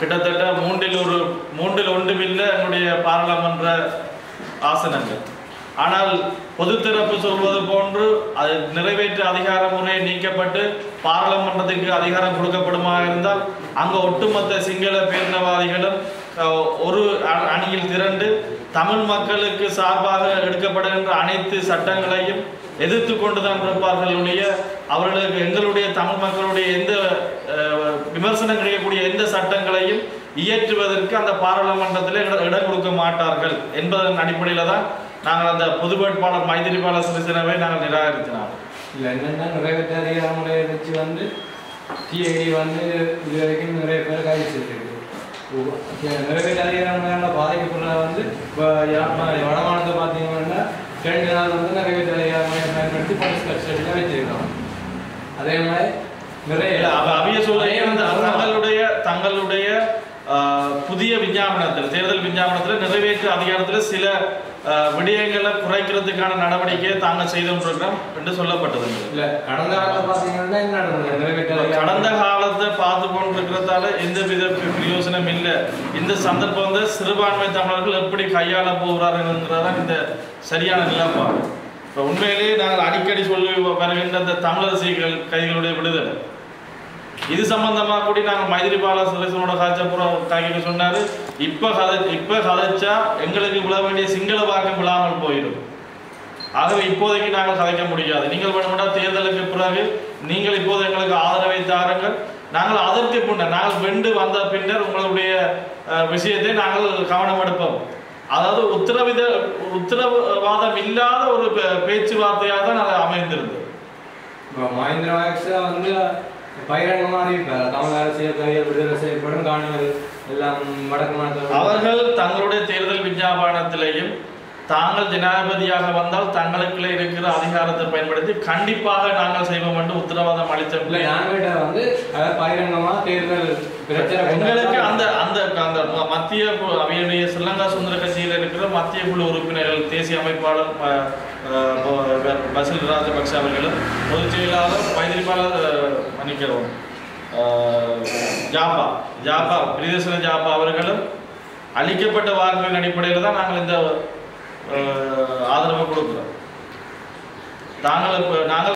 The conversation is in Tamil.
கிட்டத்தட்ட மூன்றில் ஒரு மூன்றில் ஒன்றுமில்ல என்னுடைய பாராளுமன்ற ஆசனங்கள். ஆனால் பொதுத்திறப்பு சொல்வது போன்று அது நிறைவேற்று அதிகார முறை நீக்கப்பட்டு பாராளுமன்றத்துக்கு அதிகாரம் கொடுக்கப்படுமா இருந்தால் அங்கே ஒட்டுமொத்த சிங்கள பேரினவாதிகளும் ஒரு அ- அணியில் திரண்டு தமிழ் மக்களுக்கு சார்பாக எடுக்கப்படுகின்ற அனைத்து சட்டங்களையும் எதிர்த்து கொண்டுதான் இருப்பார்கள் ஒழிய அவர்களுக்கு எங்களுடைய தமிழ் மக்களுடைய எந்த விமர்சனம் கிடைக்கக்கூடிய எந்த சட்டங்களையும் இயற்றுவதற்கு அந்த பாராளுமன்றத்தில் இட- இடம் கொடுக்க மாட்டார்கள் என்பதன் அடிப்படையில் தான் நாங்கள் அந்த பொது வேட்பாளர் மைத்திரிபால சிறிசேனாவை நாங்கள் நிராகரித்தினோம் இல்லை என்னென்னா நிறைவேற்ற அதிகார முறையை வச்சு வந்து டிஐடி வந்து இது வரைக்கும் நிறைய பேர் கைது செய்திருக்கு. நிறைவேற்ற அதிகார முறையால் பாதிக்கப்படுறத வந்து இப்போ வடமானத்தை பார்த்தீங்கன்னா ரெண்டு நாள் வந்து நிறைவேற்ற அதிகார முறையை பயன்படுத்தி போலீஸ் கஸ்டடியில் வச்சிருக்காங்க அதே மாதிரி நிறைய அவ அவிய சொல்றீங்க அதே அந்த மாதிரி தங்களுடைய ஆஹ், புதிய விஞ்ஞாபனத்தில் தேர்தல் விஞ்ஞாபனத்தில் நிறைவேற்று அதிகாரத்தில் சில விடயங்களை குறைக்கிறதுக்கான நடவடிக்கையை தாங்கள் செய்து கொண்டிருக்கிறோம் என்று சொல்லப்பட்டது. இல்ல கடந்த அதிகார கடந்த காலத்தை பார்த்து கொண்டிருக்கிறதால எந்த வித பி- பிரயோசனம் இல்லை. இந்த சந்தர்ப்பம் வந்து சிறுபான்மை தமிழர்கள் எப்படி கையாள போகிறார்கள்ங்கிறதான் இந்த சரியான நிலைப்பாடு இப்போ உண்மையிலேயே நாங்கள் அடிக்கடி சொல்லி வருகின்ற இந்த தமிழரசிகள் கைகளுடைய விடுதலை. இது சம்பந்தமாக கூட நாங்கள் மைதிரிபால சுரேசனோட காய்ச்சப்புறம் காய்க்க சொன்னார். இப்போ கதை இப்போ கதைச்சா எங்களுக்கு விழ வேண்டிய சிங்கள வாக்கம் விழாமல் போயிடும். ஆகவே இப்போதைக்கு நாங்கள் கதைக்க முடியாது. நீங்கள் வேணுமெண்டா தேர்தலுக்கு பிறகு நீங்கள் இப்போது எங்களுக்கு ஆதரவை தாருங்கள் நாங்கள் அதற்கு பின்னர் நாங்கள் வெண்டு வந்த பின்னர் உங்களுடைய விஷயத்தை நாங்கள் கவனம் எடுப்போம். அதாவது உத்தரவித உத்தரவாதம் இல்லாத ஒரு பே- பேச்சுவார்த்தையாக தான் அது அமைந்திருந்தது. இப்ப மஹிந்திர வந்து பகிரங்கமா அறிவிப்பார். தமிழ் அரசியல் கையில் விடுதலை காணிகள் எல்லாம் வடக்கு மாநில அவர்கள் தங்களுடைய தேர்தல் விஞ்ஞாபனத்திலேயும் தாங்கள் ஜனாதிபதியாக வந்தால் தங்களுக்குள்ளே இருக்கிற அதிகாரத்தை பயன்படுத்தி கண்டிப்பாக நாங்கள் செய்வோம் என்று உத்தரவாதம் இல்ல அளித்த நாங்கிட்ட வந்து அவர் பகிரங்கமா தேர்தல் பிரச்சனை எங்களுக்கு அந்த அந்த அந்த ம- மத்திய அவையுடைய ஸ்ரீலங்கா சுதந்திர கட்சியில் இருக்கிற மத்திய குழு உறுப்பினர்கள் தேசிய அமைப்பாளர் பசில் ராஜபக்ஷ அவர்களும் பொதுச் செயலாளர் மைத்திரிபால மன்னிக்கிறோம். ஜாபா ஜாபா பிரியதர்சன ஜாபா அவர்களும் அளிக்கப்பட்ட வாக்குகளின் அடிப்படையில் தான் நாங்கள் இந்த ஆதரவை கொடுக்குறோம். நாங்கள் நாங்கள்